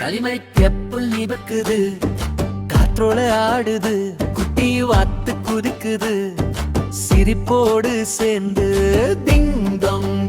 களிமலை கெப்புல் நிபக்குது. காற்றோல ஆடுது. குட்டி வாத்து குதிக்குது. சிரிப்போடு சேர்ந்து திங்கம்.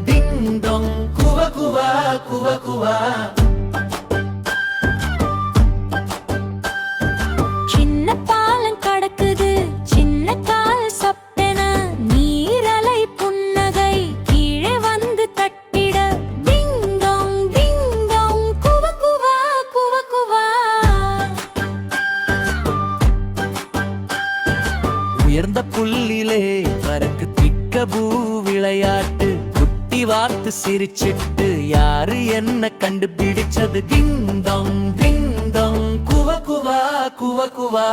உயர்ந்த புல்லிலே பறக்கு திக்க பூ விளையாட்டு குட்டி வார்த்து சிரிச்சிட்டு யாரு என்ன கண்டுபிடிச்சது? டிங் டொங் டிங் டொங் குவ குவா குவ குவா.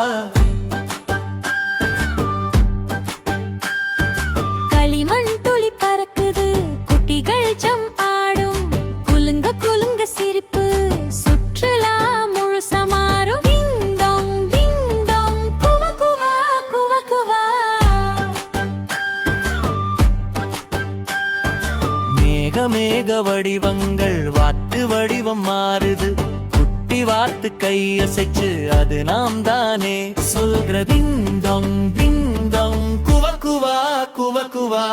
மேக மேக வடிவங்கள் வாத்து வடிவம் மாறுது. குட்டி வாத்து கையசைச்சு அது நாம் தானே. சொல்கிற திங்கம் திங்கம் குவ குவா குவ குவா.